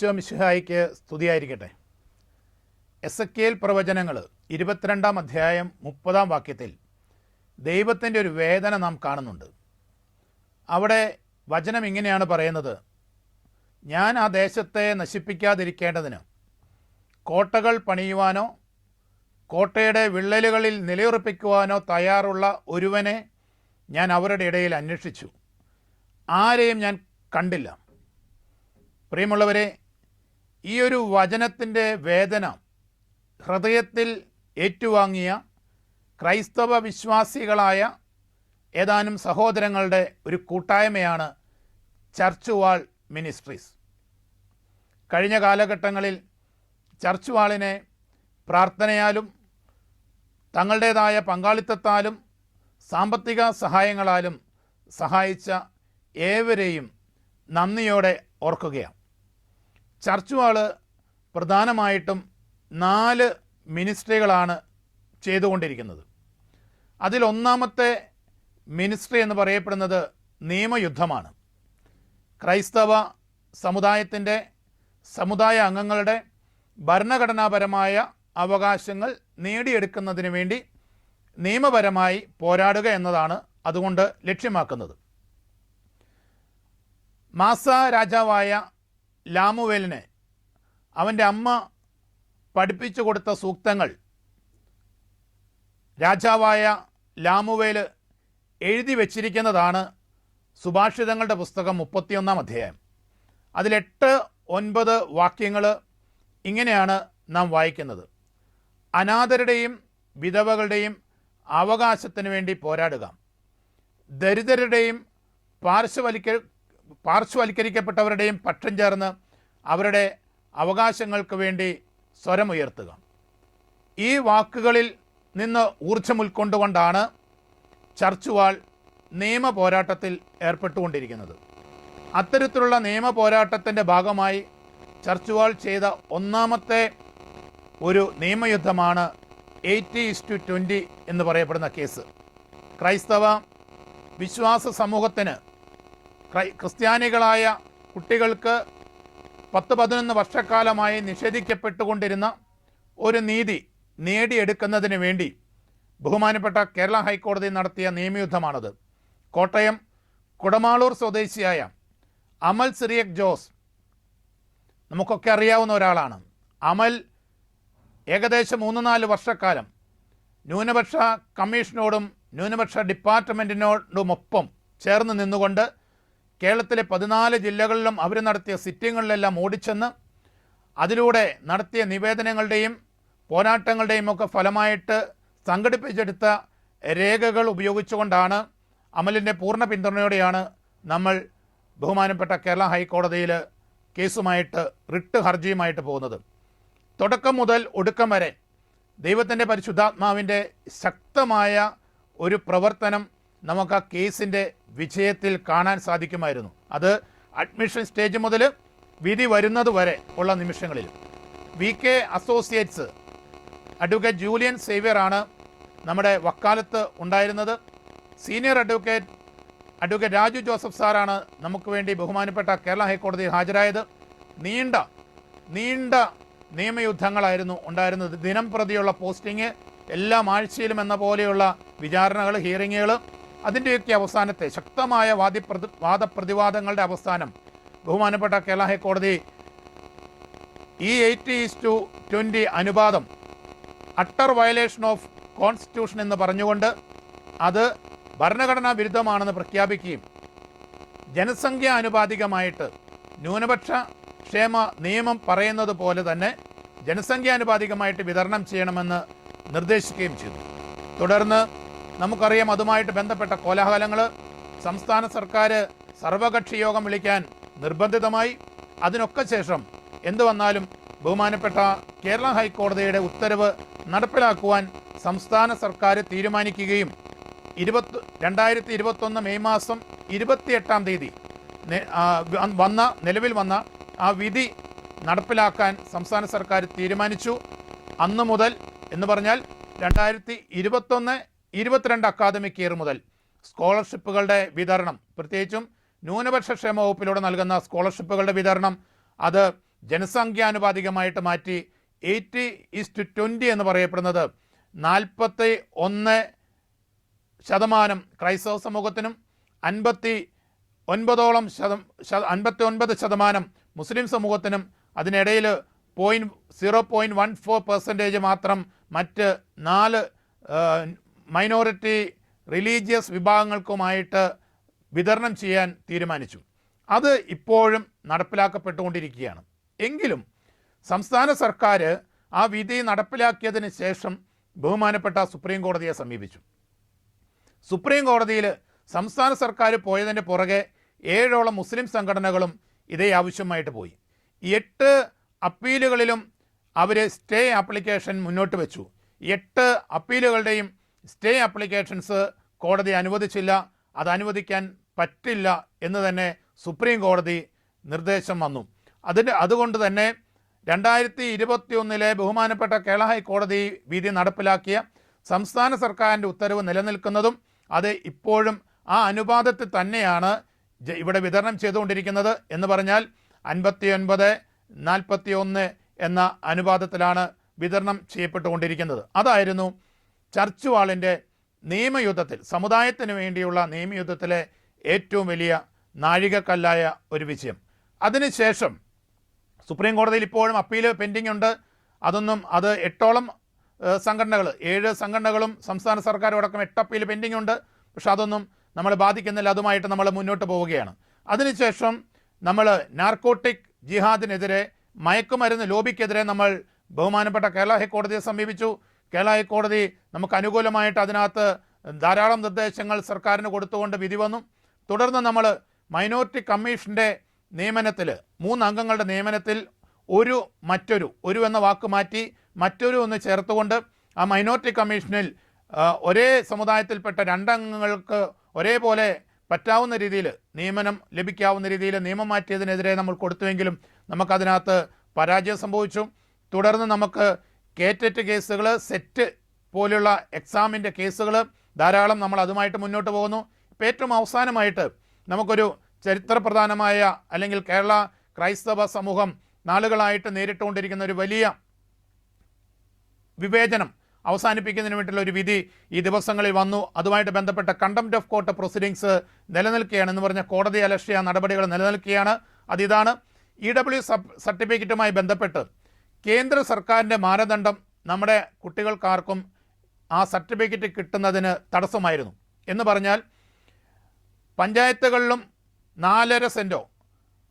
ഈശോ മിശിഹായിക്ക് സ്തുതിയായിരിക്കട്ടെ. S A പ്രവചനങ്ങൾ ഇരുപത്തിരണ്ടാം അധ്യായം മുപ്പതാം വാക്യത്തിൽ ദൈവത്തിന്റെ ഒരു വേദന നാം കാണുന്നുണ്ട്. അവിടെ വചനം ഇങ്ങനെയാണ് പറയുന്നത്. ഞാൻ ആ ദേശത്തെ നശിപ്പിക്കാതിരിക്കേണ്ടതിന് കോട്ടകൾ പണിയുവാനോ കോട്ടയുടെ വിള്ളലുകളിൽ നിലയുറപ്പിക്കുവാനോ തയ്യാറുള്ള ഒരുവനെ ഞാൻ അവരുടെ ഇടയിൽ അന്വേഷിച്ചു. ആരെയും ഞാൻ കണ്ടില്ല. പ്രിയമുള്ളവരെ ഈ ഒരു വചനത്തിന്റെ വേദന ഹൃദയത്തിൽ ഏറ്റുവാങ്ങിയ ക്രൈസ്തവ വിശ്വാസികളായ ഏതാനും സഹോദരങ്ങളുടെ ഒരു കൂട്ടായ്മയാണ് ചർച്ച് വാൾ മിനിസ്ട്രീസ്. കഴിഞ്ഞ കാലഘട്ടങ്ങളിൽ ചർച്ച് വാളിനെ പ്രാർത്ഥനയാലും തങ്ങളുടേതായ പങ്കാളിത്തത്താലും സാമ്പത്തിക സഹായങ്ങളാലും സഹായിച്ച ഏവരെയും നന്ദിയോടെ ഓർക്കുകയാണ്. ചർച്ച് പ്രധാനമായിട്ടും നാല് മിനിസ്ട്രികളാണ് ചെയ്തുകൊണ്ടിരിക്കുന്നത്. അതിലൊന്നാമത്തെ മിനിസ്ട്രി എന്ന് പറയപ്പെടുന്നത് നിയമയുദ്ധമാണ്. ക്രൈസ്തവ സമുദായത്തിന്റെ സമുദായ അംഗങ്ങളുടെ ഭരണഘടനാപരമായ അവകാശങ്ങൾ നേടിയെടുക്കുന്നതിന് വേണ്ടി നിയമപരമായി പോരാടുക എന്നതാണ് അതുകൊണ്ട് ലക്ഷ്യമാക്കുന്നത്. മാസ രാജാവായ ലാമുവേലിനെ അവന്റെ അമ്മ പഠിപ്പിച്ചു കൊടുത്ത സൂക്തങ്ങൾ രാജാവായ ലാമുവേൽ എഴുതി വച്ചിരിക്കുന്നതാണ് സുഭാഷിതങ്ങളുടെ പുസ്തകം മുപ്പത്തിയൊന്നാം അധ്യായം. അതിലെട്ട് ഒൻപത് വാക്യങ്ങൾ ഇങ്ങനെയാണ് നാം വായിക്കുന്നത്. അനാഥരുടെയും വിധവകളുടെയും അവകാശത്തിന് വേണ്ടി പോരാടുക. ദരിദ്രരുടെയും പാർശ്വവൽക്ക പാർശ്വവൽക്കരിക്കപ്പെട്ടവരുടെയും പക്ഷം ചേർന്ന് അവരുടെ അവകാശങ്ങൾക്ക് വേണ്ടി സ്വരമുയർത്തുക. ഈ വാക്കുകളിൽ നിന്ന് ഊർജം ഉൾക്കൊണ്ടുകൊണ്ടാണ് ചർച്ചുവാൾ നിയമ പോരാട്ടത്തിൽ ഏർപ്പെട്ടുകൊണ്ടിരിക്കുന്നത്. അത്തരത്തിലുള്ള നിയമ പോരാട്ടത്തിന്റെ ഭാഗമായി ചർച്ചുവാൾ ചെയ്ത ഒന്നാമത്തെ ഒരു നിയമയുദ്ധമാണ് എയ്റ്റി ഇസ് ടു ട്വന്റി എന്ന് പറയപ്പെടുന്ന കേസ്. ക്രൈസ്തവ വിശ്വാസ സമൂഹത്തിന് ക്രിസ്ത്യാനികളായ കുട്ടികൾക്ക് പത്ത് പതിനൊന്ന് വർഷക്കാലമായി നിഷേധിക്കപ്പെട്ടുകൊണ്ടിരുന്ന ഒരു നീതി നേടിയെടുക്കുന്നതിന് വേണ്ടി ബഹുമാനപ്പെട്ട കേരള ഹൈക്കോടതി നടത്തിയ നിയമയുദ്ധമാണത്. കോട്ടയം കുടമാളൂർ സ്വദേശിയായ അമൽ സിറിയക് ജോസ് നമുക്കൊക്കെ അറിയാവുന്ന ഒരാളാണ്. അമൽ ഏകദേശം മൂന്ന് നാല് വർഷക്കാലം ന്യൂനപക്ഷ കമ്മീഷനോടും ന്യൂനപക്ഷ ഡിപ്പാർട്ട്മെന്റിനോടുമൊപ്പം ചേർന്ന് നിന്നുകൊണ്ട് കേരളത്തിലെ പതിനാല് ജില്ലകളിലും അവർ നടത്തിയ സിറ്റിങ്ങുകളിലെല്ലാം ഓടിച്ചെന്ന് അതിലൂടെ നടത്തിയ നിവേദനങ്ങളുടെയും പോരാട്ടങ്ങളുടെയും ഒക്കെ ഫലമായിട്ട് സംഘടിപ്പിച്ചെടുത്ത രേഖകൾ ഉപയോഗിച്ചുകൊണ്ടാണ് അമലിന്റെ പൂർണ പിന്തുണയോടെയാണ് നമ്മൾ ബഹുമാനപ്പെട്ട കേരള ഹൈക്കോടതിയിൽ കേസുമായിട്ട് റിട്ട് ഹർജിയുമായിട്ട് പോകുന്നത്. തുടക്കം മുതൽ ഒടുക്കം വരെ ദൈവത്തിന്റെ പരിശുദ്ധാത്മാവിന്റെ ശക്തമായ ഒരു പ്രവർത്തനം നമുക്ക് ആ കേസിന്റെ വിജയത്തിൽ കാണാൻ സാധിക്കുമായിരുന്നു. അത് അഡ്മിഷൻ സ്റ്റേജ് മുതൽ വിധി വരുന്നത് വരെ ഉള്ള നിമിഷങ്ങളിൽ. V K associates advocate Julian Xavier ആണ് നമ്മുടെ വക്കാലത്ത് ഉണ്ടായിരുന്നത്. Senior advocate advocate Raju Joseph സാറാണ് നമുക്ക് വേണ്ടി ബഹുമാനപ്പെട്ട കേരള ഹൈക്കോടതിയിൽ ഹാജരായത്. നീണ്ട നീണ്ട നിയമയുദ്ധങ്ങളായിരുന്നു ഉണ്ടായിരുന്നത്. ദിനം പ്രതിയുള്ള പോസ്റ്റിംഗ് എല്ലാ ആഴ്ചയിലും എന്ന പോലെയുള്ള വിചാരണകൾ ഹിയറിങ്ങുകൾ അതിന്റെയൊക്കെ അവസാനത്തെ ശക്തമായ വാദിപ്രതി വാദപ്രതിവാദങ്ങളുടെ അവസാനം ബഹുമാനപ്പെട്ട കേരള ഹൈക്കോടതി ഈ എയ്റ്റി ഈസ് ടു ട്വന്റി അനുപാതം അട്ടർ വയലേഷൻ ഓഫ് കോൺസ്റ്റിറ്റ്യൂഷൻ എന്ന് പറഞ്ഞുകൊണ്ട് അത് ഭരണഘടനാ വിരുദ്ധമാണെന്ന് പ്രഖ്യാപിക്കുകയും ജനസംഖ്യ അനുപാതികമായിട്ട് ന്യൂനപക്ഷ ക്ഷേമ നിയമം പറയുന്നത് പോലെ തന്നെ ജനസംഖ്യാനുപാതികമായിട്ട് വിതരണം ചെയ്യണമെന്ന് നിർദ്ദേശിക്കുകയും ചെയ്തു. തുടർന്ന് നമുക്കറിയാം അതുമായിട്ട് ബന്ധപ്പെട്ട കോലാഹലങ്ങൾ സംസ്ഥാന സർക്കാർ സർവകക്ഷി യോഗം വിളിക്കാൻ നിർബന്ധിതമായി. അതിനൊക്കെ ശേഷം എന്തു വന്നാലും ബഹുമാനപ്പെട്ട കേരള ഹൈക്കോടതിയുടെ ഉത്തരവ് നടപ്പിലാക്കുവാൻ സംസ്ഥാന സർക്കാർ തീരുമാനിക്കുകയും ഇരുപത്തി രണ്ടായിരത്തി ഇരുപത്തൊന്ന് മെയ് മാസം ഇരുപത്തിയെട്ടാം തീയതി വന്ന നിലവിൽ വന്ന ആ വിധി നടപ്പിലാക്കാൻ സംസ്ഥാന സർക്കാർ തീരുമാനിച്ചു. അന്ന് മുതൽ എന്ന് പറഞ്ഞാൽ രണ്ടായിരത്തി ഇരുപത്തൊന്ന് ഇരുപത്തിരണ്ട് അക്കാദമിക് ഇയർ മുതൽ സ്കോളർഷിപ്പുകളുടെ വിതരണം. പ്രത്യേകിച്ചും ന്യൂനപക്ഷ ക്ഷേമ വകുപ്പിലൂടെ നൽകുന്ന സ്കോളർഷിപ്പുകളുടെ വിതരണം അത് ജനസംഖ്യാനുപാതികമായിട്ട് മാറ്റി എയ്റ്റി ഈസ്റ്റ് ട്വന്റി എന്ന് പറയപ്പെടുന്നത് നാൽപ്പത്തി ഒന്ന് ശതമാനം ക്രൈസ്തവ സമൂഹത്തിനും അൻപത്തി ഒൻപതോളം ശതം അൻപത്തി ഒൻപത് ശതമാനം മുസ്ലിം സമൂഹത്തിനും അതിനിടയിൽ point zero point one four percentage മാത്രം മറ്റ് നാല് മൈനോറിറ്റി റിലീജിയസ് വിഭാഗങ്ങൾക്കുമായിട്ട് വിതരണം ചെയ്യാൻ തീരുമാനിച്ചു. അത് ഇപ്പോഴും നടപ്പിലാക്കപ്പെട്ടുകൊണ്ടിരിക്കുകയാണ്. എങ്കിലും സംസ്ഥാന സർക്കാർ ആ വിധി നടപ്പിലാക്കിയതിന് ശേഷം ബഹുമാനപ്പെട്ട സുപ്രീം കോടതിയെ സമീപിച്ചു. സുപ്രീം കോടതിയിൽ സംസ്ഥാന സർക്കാർ പോയതിന് പുറകെ ഏഴോളം മുസ്ലിം സംഘടനകളും ഇതേ ആവശ്യമായിട്ട് പോയി. എട്ട് അപ്പീലുകളിലും അവർ സ്റ്റേ ആപ്ലിക്കേഷൻ മുന്നോട്ട് വെച്ചു. എട്ട് അപ്പീലുകളുടെയും സ്റ്റേ ആപ്ലിക്കേഷൻസ് കോടതി അനുവദിച്ചില്ല. അത് അനുവദിക്കാൻ പറ്റില്ല എന്ന് തന്നെ സുപ്രീം കോടതി നിർദ്ദേശം വന്നു. അതിന് അതുകൊണ്ട് തന്നെ രണ്ടായിരത്തി ഇരുപത്തി ഒന്നിലെ ബഹുമാനപ്പെട്ട കേരള ഹൈക്കോടതി വിധി നടപ്പിലാക്കിയ സംസ്ഥാന സർക്കാരിന്റെ ഉത്തരവ് നിലനിൽക്കുന്നതും അത് ഇപ്പോഴും ആ അനുപാതത്തിൽ തന്നെയാണ് ഇവിടെ വിതരണം ചെയ്തുകൊണ്ടിരിക്കുന്നത് എന്ന് പറഞ്ഞാൽ അൻപത്തി ഒൻപത് നാൽപ്പത്തി ഒന്ന് എന്ന അനുപാതത്തിലാണ് വിതരണം ചെയ്യപ്പെട്ടുകൊണ്ടിരിക്കുന്നത്. അതായിരുന്നു ചർച്ച് വാളിന്റെ നിയമയുദ്ധത്തിൽ സമുദായത്തിന് വേണ്ടിയുള്ള നിയമയുദ്ധത്തിലെ ഏറ്റവും വലിയ നാഴികക്കല്ലായ ഒരു വിജയം. അതിനുശേഷം സുപ്രീം കോടതിയിൽ ഇപ്പോഴും അപ്പീൽ പെൻഡിംഗ് ഉണ്ട് അതൊന്നും അത് എട്ടോളം സംഘടനകൾ ഏഴ് സംഘടനകളും സംസ്ഥാന സർക്കാരും അടക്കം എട്ട് അപ്പീൽ പെൻഡിംഗ് ഉണ്ട് പക്ഷെ അതൊന്നും നമ്മൾ ബാധിക്കുന്നില്ല. അതുമായിട്ട് നമ്മൾ മുന്നോട്ട് പോവുകയാണ്. അതിനുശേഷം നമ്മൾ നാർക്കോട്ടിക് ജിഹാദിനെതിരെ മയക്കുമരുന്ന് ലോബിക്കെതിരെ നമ്മൾ ബഹുമാനപ്പെട്ട കേരള ഹൈക്കോടതിയെ സമീപിച്ചു. കേരള ഹൈക്കോടതി നമുക്ക് അനുകൂലമായിട്ട് അതിനകത്ത് ധാരാളം നിർദ്ദേശങ്ങൾ സർക്കാരിന് കൊടുത്തുകൊണ്ട് വിധി വന്നു. തുടർന്ന് നമ്മൾ മൈനോറിറ്റി കമ്മീഷന്റെ നിയമനത്തിൽ മൂന്ന് അംഗങ്ങളുടെ നിയമനത്തിൽ ഒരു മറ്റൊരു ഒരു എന്ന വാക്ക് മാറ്റി മറ്റൊരു ഒന്ന് ചേർത്തുകൊണ്ട് ആ മൈനോറിറ്റി കമ്മീഷനിൽ ഒരേ സമുദായത്തിൽപ്പെട്ട രണ്ടംഗങ്ങൾക്ക് ഒരേപോലെ പറ്റാവുന്ന രീതിയിൽ നിയമനം ലഭിക്കാവുന്ന രീതിയിൽ നിയമം മാറ്റിയതിനെതിരെ നമ്മൾ കൊടുത്തുവെങ്കിലും നമുക്കതിനകത്ത് പരാജയം സംഭവിച്ചു. തുടർന്ന് നമുക്ക് കേറ്ററ്റ് കേസുകൾ സെറ്റ് പോലുള്ള എക്സാമിന്റെ കേസുകൾ ധാരാളം നമ്മൾ അതുമായിട്ട് മുന്നോട്ട് പോകുന്നു. ഇപ്പം ഏറ്റവും അവസാനമായിട്ട് നമുക്കൊരു ചരിത്രപ്രധാനമായ അല്ലെങ്കിൽ കേരള ക്രൈസ്തവ സമൂഹം നാളുകളായിട്ട് നേരിട്ടുകൊണ്ടിരിക്കുന്ന ഒരു വലിയ വിവേചനം അവസാനിപ്പിക്കുന്നതിന് വേണ്ടിയുള്ള ഒരു വിധി ഈ ദിവസങ്ങളിൽ വന്നു. അതുമായിട്ട് ബന്ധപ്പെട്ട കണ്ടംപ്റ്റ് ഓഫ് കോർട്ട് പ്രൊസീഡിങ്സ് നിലനിൽക്കുകയാണ് എന്ന് പറഞ്ഞ കോടതി അലക്ഷ്യ നടപടികൾ നിലനിൽക്കുകയാണ്. അതിതാണ് ഇ ഡബ്ല്യു സർട്ടിഫിക്കറ്റുമായി ബന്ധപ്പെട്ട് കേന്ദ്ര സർക്കാരിന്റെ മാനദണ്ഡം നമ്മുടെ കുട്ടികൾക്കാർക്കും ആ സർട്ടിഫിക്കറ്റ് കിട്ടുന്നതിന് തടസ്സമായിരുന്നു. എന്ന് പറഞ്ഞാൽ പഞ്ചായത്തുകളിലും നാലര സെന്റോ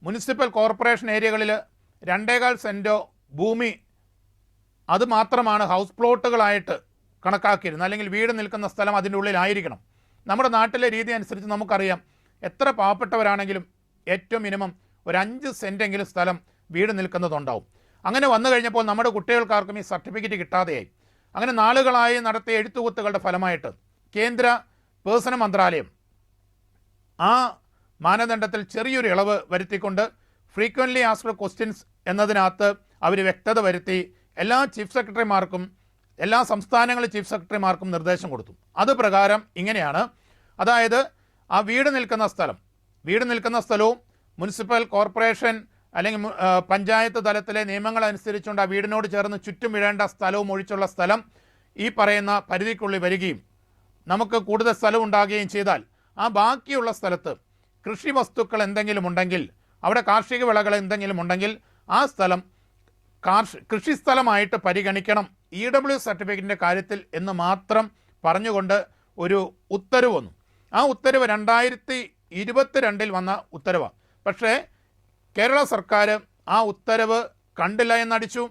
മുനിസിപ്പൽ കോർപ്പറേഷൻ ഏരിയകളിൽ രണ്ടേകാൽ സെന്റോ ഭൂമി അത് മാത്രമാണ് ഹൗസ് പ്ലോട്ടുകളായിട്ട് കണക്കാക്കിയിരുന്നത്. അല്ലെങ്കിൽ വീട് നിൽക്കുന്ന സ്ഥലം അതിന്റെ ഉള്ളിലായിരിക്കണം. നമ്മുടെ നാട്ടിലെ രീതി അനുസരിച്ച് നമുക്കറിയാം എത്ര പാവപ്പെട്ടവരാണെങ്കിലും ഏറ്റവും മിനിമം ഒരു അഞ്ച് സെന്റെങ്കിലും സ്ഥലം വീട് നിൽക്കുന്നതുണ്ടാവും. അങ്ങനെ വന്നു കഴിഞ്ഞപ്പോൾ നമ്മുടെ കുട്ടികൾക്കാർക്കും ഈ സർട്ടിഫിക്കറ്റ് കിട്ടാതെയായി. അങ്ങനെ നാളുകളായി നടത്തിയ എഴുത്തുകുത്തുകളുടെ ഫലമായിട്ട് കേന്ദ്ര പേഴ്സണൽ മന്ത്രാലയം ആ മാനദണ്ഡത്തിൽ ചെറിയൊരു ഇളവ് വരുത്തിക്കൊണ്ട് ഫ്രീക്വന്റ്ലി ആസ്ഡ് ക്വസ്റ്റ്യൻസ് എന്നതിനകത്ത് അവർ വ്യക്തത വരുത്തി എല്ലാ ചീഫ് സെക്രട്ടറിമാർക്കും എല്ലാ സംസ്ഥാനങ്ങളിലെ ചീഫ് സെക്രട്ടറിമാർക്കും നിർദ്ദേശം കൊടുത്തു. അത് പ്രകാരം ഇങ്ങനെയാണ്. അതായത് ആ വീട് നിൽക്കുന്ന സ്ഥലം വീട് നിൽക്കുന്ന സ്ഥലവും മുനിസിപ്പൽ കോർപ്പറേഷൻ അല്ലെങ്കിൽ പഞ്ചായത്ത് തലത്തിലെ നിയമങ്ങൾ അനുസരിച്ചുകൊണ്ട് ആ വീടിനോട് ചേർന്ന് ചുറ്റും വീഴേണ്ട സ്ഥലവും ഒഴിച്ചുള്ള സ്ഥലം ഈ പറയുന്ന പരിധിക്കുള്ളിൽ വരികയും നമുക്ക് കൂടുതൽ സ്ഥലം ഉണ്ടാകുകയും ചെയ്താൽ ആ ബാക്കിയുള്ള സ്ഥലത്ത് കൃഷി വസ്തുക്കൾ എന്തെങ്കിലും ഉണ്ടെങ്കിൽ അവിടെ കാർഷിക വിളകൾ എന്തെങ്കിലും ഉണ്ടെങ്കിൽ ആ സ്ഥലം കാർഷി കൃഷിസ്ഥലമായിട്ട് പരിഗണിക്കണം. ഇ ഡബ്ല്യു സർട്ടിഫിക്കറ്റിന്റെ കാര്യത്തിൽ എന്ന് മാത്രം പറഞ്ഞുകൊണ്ട് ഒരു ഉത്തരവ് വന്നു. ആ ഉത്തരവ് രണ്ടായിരത്തി ഇരുപത്തിരണ്ടിൽ വന്ന ഉത്തരവാണ് പക്ഷേ കേരള സർക്കാർ ആ ഉത്തരവ് കണ്ടില്ല എന്നടിച്ചു.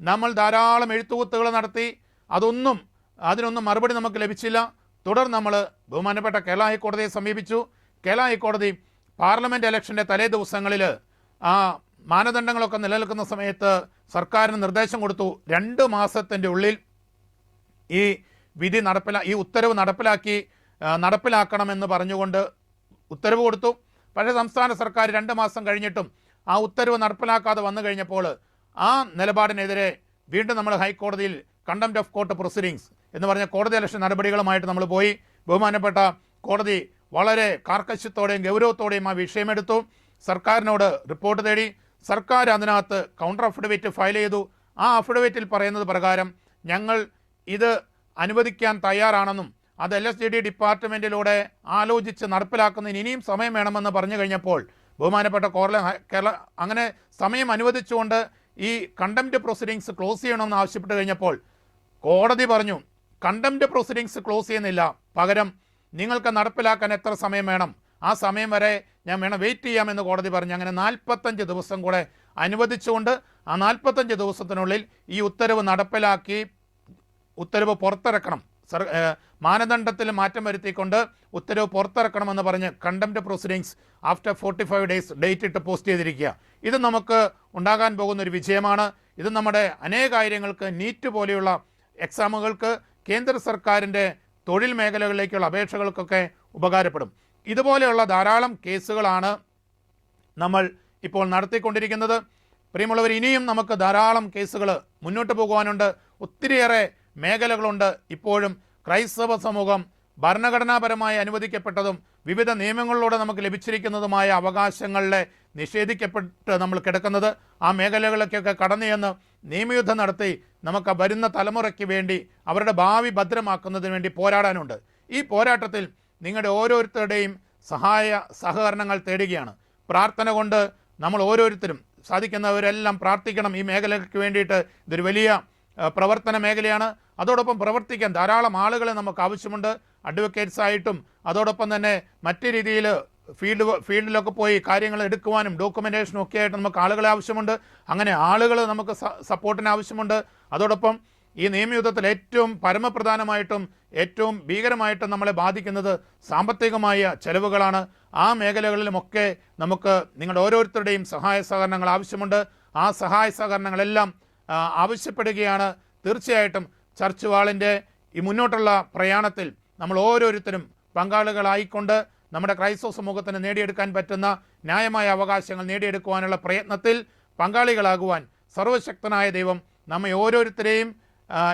നമ്മൾ ധാരാളം എഴുത്തുകുത്തുകൾ നടത്തി. അതൊന്നും അതിനൊന്നും മറുപടി നമുക്ക് ലഭിച്ചില്ല. തുടർ നമ്മൾ ബഹുമാനപ്പെട്ട കേരള ഹൈക്കോടതിയെ സമീപിച്ചു. കേരള ഹൈക്കോടതി പാർലമെന്റ് ഇലക്ഷന്റെ തലേ ദിവസങ്ങളിൽ ആ മാനദണ്ഡങ്ങളൊക്കെ നിലനിൽക്കുന്ന സമയത്ത് സർക്കാരിന് നിർദ്ദേശം കൊടുത്തു. രണ്ട് മാസത്തിന്റെ ഉള്ളിൽ ഈ വിധി നടപ്പിലാ ഈ ഉത്തരവ് നടപ്പിലാക്കി നടപ്പിലാക്കണമെന്ന് പറഞ്ഞുകൊണ്ട് ഉത്തരവ് കൊടുത്തു. പക്ഷേ സംസ്ഥാന സർക്കാർ രണ്ട് മാസം കഴിഞ്ഞിട്ടും ആ ഉത്തരവ് നടപ്പിലാക്കാതെ വന്നു കഴിഞ്ഞപ്പോൾ ആ നിലപാടിനെതിരെ വീണ്ടും നമ്മൾ ഹൈക്കോടതിയിൽ കണ്ടംപ്റ്റ് ഓഫ് കോർട്ട് പ്രൊസീഡിങ്സ് എന്ന് പറഞ്ഞ കോടതി അലക്ഷ്യ നടപടികളുമായിട്ട് നമ്മൾ പോയി. ബഹുമാനപ്പെട്ട കോടതി വളരെ കാർക്കശ്യത്തോടെയും ഗൗരവത്തോടെയും ആ വിഷയമെടുത്തു സർക്കാരിനോട് റിപ്പോർട്ട് തേടി. സർക്കാർ അതിനകത്ത് കൗണ്ടർ അഫിഡവിറ്റ് ഫയൽ ചെയ്തു. ആ അഫിഡവിറ്റിൽ പറയുന്നത് പ്രകാരം ഞങ്ങൾ ഇത് അനുവദിക്കാൻ തയ്യാറാണെന്നും അത് എൽ എസ് ഡി ഡി ഡിപ്പാർട്ട്മെന്റിലൂടെ ആലോചിച്ച് നടപ്പിലാക്കുന്നതിന് ഇനിയും സമയം വേണമെന്ന് പറഞ്ഞു കഴിഞ്ഞപ്പോൾ ബഹുമാനപ്പെട്ട കോർല കേരള അങ്ങനെ സമയം അനുവദിച്ചുകൊണ്ട് ഈ കണ്ടംപ്റ്റ് പ്രൊസീഡിങ്സ് ക്ലോസ് ചെയ്യണമെന്ന് ആവശ്യപ്പെട്ട് കഴിഞ്ഞപ്പോൾ കോടതി പറഞ്ഞു കണ്ടംപ്റ്റ് പ്രൊസീഡിങ്സ് ക്ലോസ് ചെയ്യുന്നില്ല. പകരം നിങ്ങൾക്ക് നടപ്പിലാക്കാൻ എത്ര സമയം വേണം? ആ സമയം വരെ ഞാൻ വേണം വെയിറ്റ് ചെയ്യാമെന്ന് കോടതി പറഞ്ഞു. അങ്ങനെ നാൽപ്പത്തഞ്ച് ദിവസം കൂടെ അനുവദിച്ചുകൊണ്ട് ആ നാൽപ്പത്തഞ്ച് ദിവസത്തിനുള്ളിൽ ഈ ഉത്തരവ് നടപ്പിലാക്കി ഉത്തരവ് പുറത്തിറക്കണം. മാനദണ്ഡത്തിൽ മാറ്റം വരുത്തിക്കൊണ്ട് ഉത്തരവ് പുറത്തിറക്കണമെന്ന് പറഞ്ഞ് contempt proceedings after forty five days date ഇട്ട് പോസ്റ്റ് ചെയ്തിരിക്കുക. ഇത് നമുക്ക് ഉണ്ടാകാൻ പോകുന്ന ഒരു വിജയമാണ്. ഇത് നമ്മുടെ അനേക കാര്യങ്ങൾക്ക് നീറ്റ് പോലെയുള്ള എക്സാമുകൾക്ക് കേന്ദ്ര സർക്കാരിന്റെ തൊഴിൽ മേഖലകളിലേക്കുള്ള അപേക്ഷകൾക്കൊക്കെ ഉപകാരപ്പെടും. ഇതുപോലെയുള്ള ധാരാളം കേസുകളാണ് നമ്മൾ ഇപ്പോൾ നടത്തിക്കൊണ്ടിരിക്കുന്നത്. പ്രിയമുള്ളവർ ഇനിയും നമുക്ക് ധാരാളം കേസുകൾ മുന്നോട്ട് പോകുവാനുണ്ട്. ഒത്തിരിയേറെ മേഖലകളുണ്ട്. ഇപ്പോഴും ക്രൈസ്തവ സമൂഹം ഭരണഘടനാപരമായി അനുവദിക്കപ്പെട്ടതും വിവിധ നിയമങ്ങളിലൂടെ നമുക്ക് ലഭിച്ചിരിക്കുന്നതുമായ അവകാശങ്ങളിലെ നിഷേധിക്കപ്പെട്ട് നമ്മൾ കിടക്കുന്നത്. ആ മേഖലകളിലേക്കൊക്കെ കടന്നു ചെന്ന് നിയമയുദ്ധം നടത്തി നമുക്ക് വരുന്ന തലമുറയ്ക്ക് വേണ്ടി അവരുടെ ഭാവി ഭദ്രമാക്കുന്നതിന് വേണ്ടി പോരാടാനുണ്ട്. ഈ പോരാട്ടത്തിൽ നിങ്ങളുടെ ഓരോരുത്തരുടെയും സഹായ സഹകരണങ്ങൾ തേടുകയാണ്. പ്രാർത്ഥന കൊണ്ട് നമ്മൾ ഓരോരുത്തരും സാധിക്കുന്നവരെല്ലാം പ്രാർത്ഥിക്കണം. ഈ മേഖലയ്ക്ക് വേണ്ടിയിട്ട് ഇതൊരു വലിയ പ്രവർത്തന മേഖലയാണ്. അതോടൊപ്പം പ്രവർത്തിക്കാൻ ധാരാളം ആളുകളെ നമുക്ക് ആവശ്യമുണ്ട്. അഡ്വക്കേറ്റ്സ് ആയിട്ടും അതോടൊപ്പം തന്നെ മറ്റു രീതിയിൽ ഫീൽഡ് ഫീൽഡിലൊക്കെ പോയി കാര്യങ്ങൾ എടുക്കുവാനും ഡോക്യുമെന്റേഷനും ഒക്കെ ആയിട്ട് നമുക്ക് ആളുകളെ ആവശ്യമുണ്ട്. അങ്ങനെ ആളുകൾ നമുക്ക് സപ്പോർട്ടിന് ആവശ്യമുണ്ട്. അതോടൊപ്പം ഈ നിയമയുദ്ധത്തിൽ ഏറ്റവും പരമപ്രധാനമായിട്ടും ഏറ്റവും ഭീകരമായിട്ടും നമ്മളെ ബാധിക്കുന്നത് സാമ്പത്തികമായ ചെലവുകളാണ്. ആ മേഖലകളിലുമൊക്കെ നമുക്ക് നിങ്ങളുടെ ഓരോരുത്തരുടെയും സഹായ സഹകരണങ്ങൾ ആവശ്യമുണ്ട്. ആ സഹായ സഹകരണങ്ങളെല്ലാം ആവശ്യപ്പെടുകയാണ്. തീർച്ചയായിട്ടും ചർച്ച് വാളിന്റെ ഈ മുന്നോട്ടുള്ള പ്രയാണത്തിൽ നമ്മൾ ഓരോരുത്തരും പങ്കാളികളായിക്കൊണ്ട് നമ്മുടെ ക്രൈസ്തവ സമൂഹത്തിന് നേടിയെടുക്കാൻ പറ്റുന്ന ന്യായമായ അവകാശങ്ങൾ നേടിയെടുക്കുവാനുള്ള പ്രയത്നത്തിൽ പങ്കാളികളാകുവാൻ സർവശക്തനായ ദൈവം നമ്മെ ഓരോരുത്തരെയും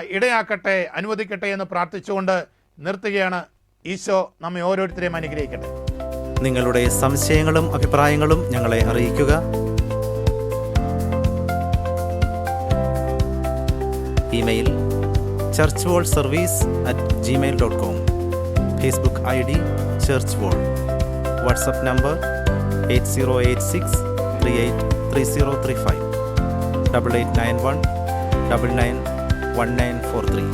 ഇടയാക്കട്ടെ അനുവദിക്കട്ടെ എന്ന് പ്രാർത്ഥിച്ചുകൊണ്ട് നിർത്തുകയാണ്. ഈശോ നമ്മെ ഓരോരുത്തരെയും അനുഗ്രഹിക്കട്ടെ. നിങ്ങളുടെ സംശയങ്ങളും അഭിപ്രായങ്ങളും ഞങ്ങളെ അറിയിക്കുക. Email church wall service at Gmail dot com Facebook I D church wall WhatsApp number eight zero eight six three eight three zero three five double eight nine one double nine one nine four three